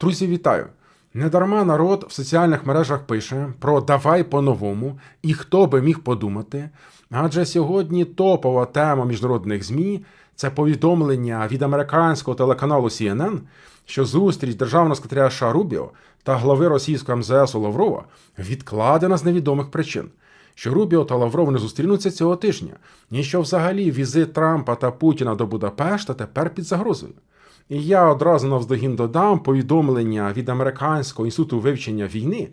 Друзі, вітаю! Недарма народ в соціальних мережах пише про давай по-новому і хто би міг подумати. Адже сьогодні топова тема міжнародних ЗМІ це повідомлення від американського телеканалу CNN, що зустріч державного секретаря США Рубіо та глави російського МЗС Лаврова відкладена з невідомих причин. Що Рубіо та Лавров не зустрінуться цього тижня, і що взагалі візит Трампа та Путіна до Будапешта тепер під загрозою. І я одразу навздогін додам повідомлення від Американського інституту вивчення війни,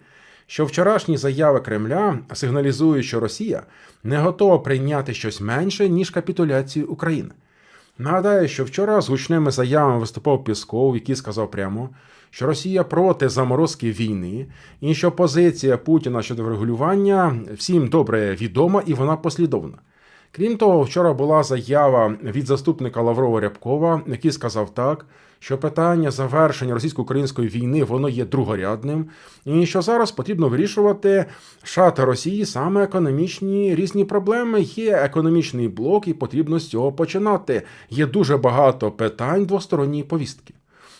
що вчорашні заяви Кремля сигналізують, що Росія не готова прийняти щось менше, ніж капітуляцію України. Нагадаю, що вчора з гучними заявами виступав Пісков, який сказав прямо, що Росія проти заморозки війни, і що позиція Путіна щодо врегулювання всім добре відома і вона послідовна. Крім того, вчора була заява від заступника Лаврова Рябкова, який сказав так, що питання завершення російсько-української війни воно є другорядним, і що зараз потрібно вирішувати США та Росії саме економічні різні проблеми. Є економічний блок, і потрібно з цього починати. Є дуже багато питань двосторонньої повістки.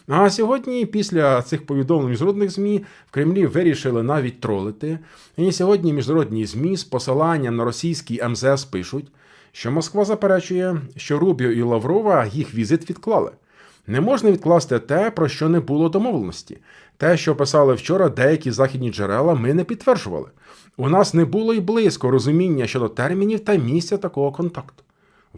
А сьогодні, після цих повідомлень міжнародних ЗМІ, в Кремлі вирішили навіть тролити. І сьогодні міжнародні ЗМІ з посиланням на російський МЗС пишуть, що Москва заперечує, що Рубіо і Лаврова їх візит відклали. Не можна відкласти те, про що не було домовленості. Те, що писали вчора деякі західні джерела, ми не підтверджували. У нас не було й близько розуміння щодо термінів та місця такого контакту.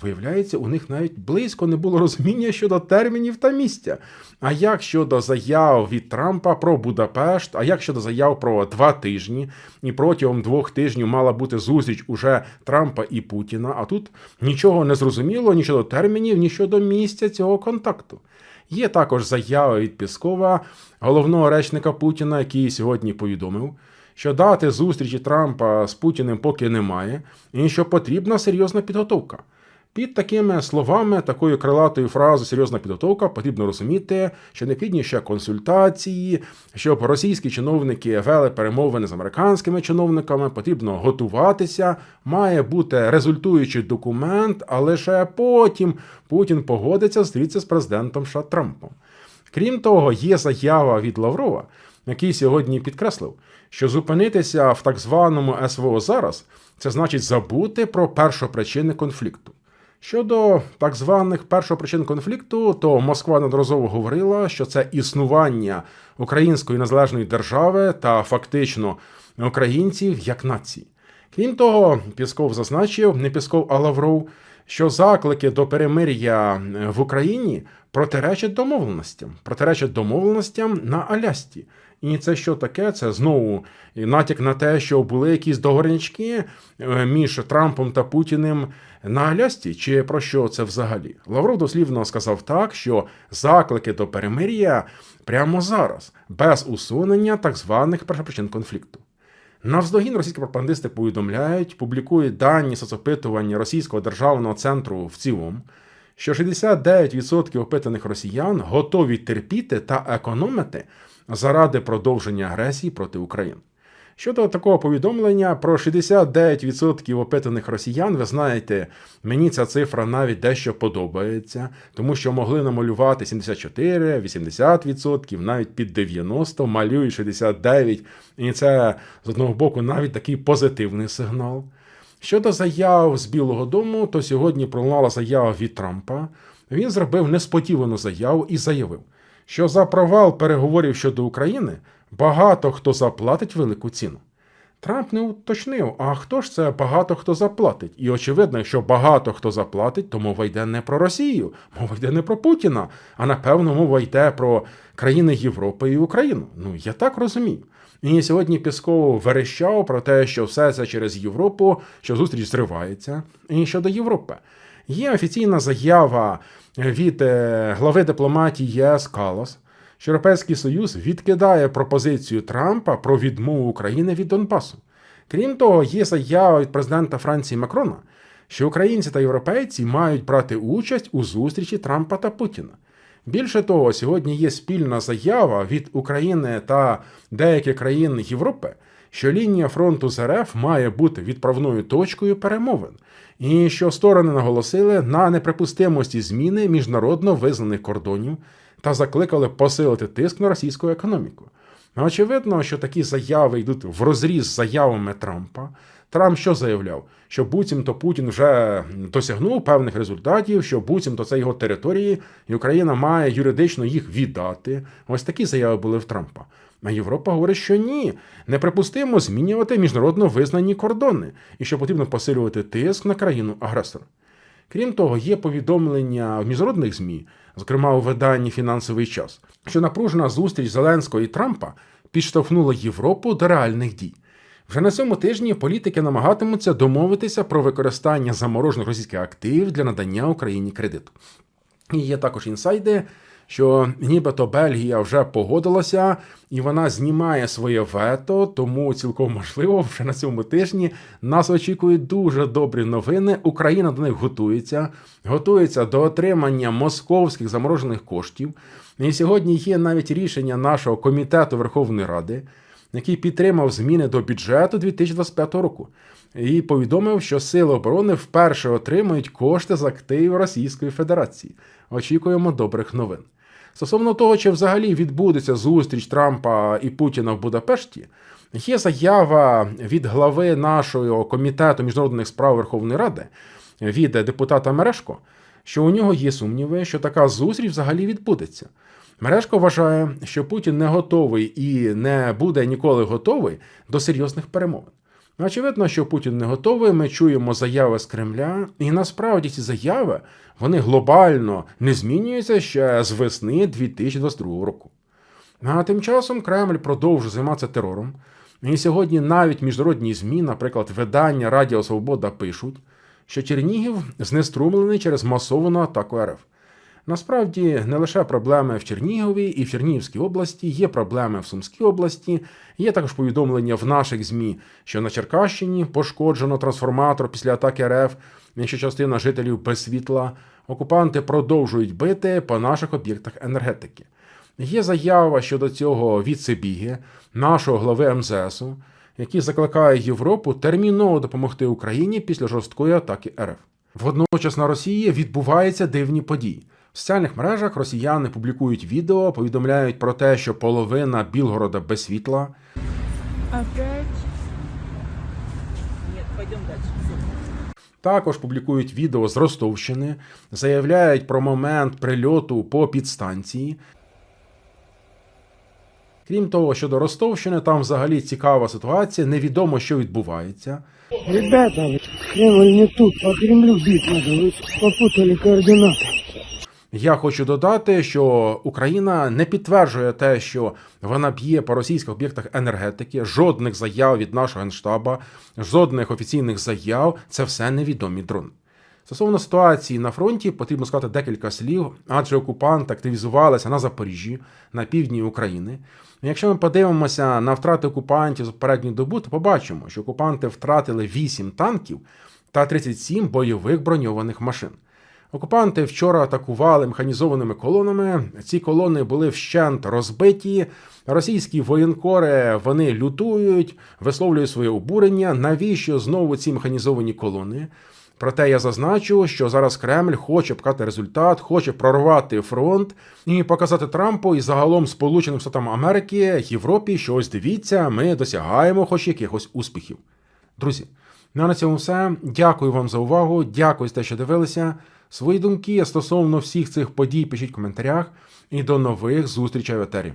Виявляється, у них навіть близько не було розуміння щодо термінів та місця. А як щодо заяв від Трампа про Будапешт, а як щодо заяв про два тижні, і протягом двох тижнів мала бути зустріч уже Трампа і Путіна, а тут нічого не зрозуміло ні щодо термінів, ні щодо місця цього контакту. Є також заява від Піскова, головного речника Путіна, який сьогодні повідомив, що дати зустрічі Трампа з Путіним поки немає, і що потрібна серйозна підготовка. Під такими словами, такою крилатою фразою серйозна підготовка потрібно розуміти, що необхідні ще консультації, щоб російські чиновники вели перемовини з американськими чиновниками, потрібно готуватися, має бути результуючий документ, а лише потім Путін погодиться зустрітися з президентом США Трампом. Крім того, є заява від Лаврова, який сьогодні підкреслив, що зупинитися в так званому СВО зараз це значить забути про першопричини конфлікту. Щодо так званих першопричин конфлікту, то Москва неодноразово говорила, що це існування української незалежної держави та фактично українців як нації. Крім того, Пісков зазначив, не Пісков, а Лавров, що заклики до перемир'я в Україні протиречать домовленостям, протиречать домовленостям на Алясті. І це що таке? Це знову натяк на те, що були якісь договорнячки між Трампом та Путіним на Алясті, чи про що це взагалі? Лавров дослівно сказав так, що заклики до перемир'я прямо зараз, без усунення так званих першопричин конфлікту. Навздогін російські пропагандисти повідомляють, публікують дані соцопитування Російського державного центру в цілому, що 69% опитаних росіян готові терпіти та економити заради продовження агресії проти України. Щодо такого повідомлення про 69% опитаних росіян, ви знаєте, мені ця цифра навіть дещо подобається, тому що могли намалювати 74, 80%, навіть під 90%, малюють 69%, і це з одного боку навіть такий позитивний сигнал. Щодо заяв з Білого Дому, то сьогодні пролунала заява від Трампа. Він зробив несподівану заяву і заявив, що за провал переговорів щодо України багато хто заплатить велику ціну. Трамп не уточнив, а хто ж це багато хто заплатить? І очевидно, якщо багато хто заплатить, то мова йде не про Росію, мова йде не про Путіна, а напевно мова йде про країни Європи і Україну. Ну я так розумію. І сьогодні Пісков верещав про те, що все це через Європу, що зустріч зривається. І щодо Європи. Є офіційна заява від глави дипломатії ЄС Калас, що Європейський Союз відкидає пропозицію Трампа про відмову України від Донбасу. Крім того, є заява від президента Франції Макрона, що українці та європейці мають брати участь у зустрічі Трампа та Путіна. Більше того, сьогодні є спільна заява від України та деяких країн Європи, що лінія фронту з РФ має бути відправною точкою перемовин, і що сторони наголосили на неприпустимості зміни міжнародно визнаних кордонів та закликали посилити тиск на російську економіку. Ну, Очевидно, що такі заяви йдуть в розріз з заявами Трампа. Трамп що заявляв? Що буцімто Путін вже досягнув певних результатів, що буцімто це його території, і Україна має юридично їх віддати. Ось такі заяви були в Трампа. А Європа говорить, що ні, неприпустимо змінювати міжнародно визнані кордони і що потрібно посилювати тиск на країну агресора. Крім того, є повідомлення в міжнародних ЗМІ, зокрема у виданні Фінансовий час, що напружена зустріч Зеленського і Трампа підштовхнула Європу до реальних дій. Вже на цьому тижні політики намагатимуться домовитися про використання заморожених російських активів для надання Україні кредиту. І є також інсайди, що нібито Бельгія вже погодилася і вона знімає своє вето, тому цілком можливо, вже на цьому тижні нас очікують дуже добрі новини. Україна до них готується, готується до отримання московських заморожених коштів. І сьогодні є навіть рішення нашого комітету Верховної Ради, який підтримав зміни до бюджету 2025 року. І повідомив, що Сили оборони вперше отримають кошти з активів Російської Федерації. Очікуємо добрих новин. Стосовно того, чи взагалі відбудеться зустріч Трампа і Путіна в Будапешті, є заява від глави нашого комітету міжнародних справ Верховної Ради від депутата Мерешко, що у нього є сумніви, що така зустріч взагалі відбудеться. Мережко вважає, що Путін не готовий і не буде ніколи готовий до серйозних перемовин. Очевидно, що Путін не готовий. Ми чуємо заяви з Кремля, і насправді ці заяви вони глобально не змінюються ще з весни 2022 року. А тим часом Кремль продовжує займатися терором. І сьогодні навіть міжнародні ЗМІ, наприклад, видання Радіо Свобода пишуть, що Чернігів знеструмлений через масовану атаку РФ. Насправді не лише проблеми в Чернігові і в Чернігівській області, є проблеми в Сумській області. Є також повідомлення в наших ЗМІ, що на Черкащині пошкоджено трансформатор після атаки РФ, і що частина жителів без світла. Окупанти продовжують бити по наших об'єктах енергетики. Є заява щодо цього від Сибіги, нашого глави МЗСу, який закликає Європу терміново допомогти Україні після жорсткої атаки РФ. Водночас на Росії відбуваються дивні події. В соціальних мережах росіяни публікують відео, повідомляють про те, що половина Білгорода без світла. Опять? Нет, пойдем дальше. Всё. Також публікують відео з Ростовщини, заявляють про момент прильоту по підстанції. Крім того, щодо Ростовщини, там взагалі цікава ситуація, невідомо, що відбувається. Ребята, Кремль не тут, по Кремлю бить надо, вы попутали координаты. Я хочу додати, що Україна не підтверджує те, що вона б'є по російських об'єктах енергетики, жодних заяв від нашого генштаба, жодних офіційних заяв. Це все невідомі дрони. Стосовно ситуації на фронті, потрібно сказати декілька слів, адже окупанти активізувалися на Запоріжжі, на півдні України. Якщо ми подивимося на втрати окупантів за передню добу, то побачимо, що окупанти втратили 8 танків та 37 бойових броньованих машин. Окупанти вчора атакували механізованими колонами. Ці колони були вщент розбиті. Російські воєнкори вони лютують, висловлюють своє обурення. Навіщо знову ці механізовані колони? Проте я зазначу, що зараз Кремль хоче пкати результат, хоче прорвати фронт і показати Трампу і загалом Сполученим Штатам Америки, Європі, що ось дивіться, ми досягаємо хоч якихось успіхів. Друзі, на цьому все. Дякую вам за увагу. Дякую за те, що дивилися. Свої думки стосовно всіх цих подій пишіть в коментарях. І до нових зустрічей в етері.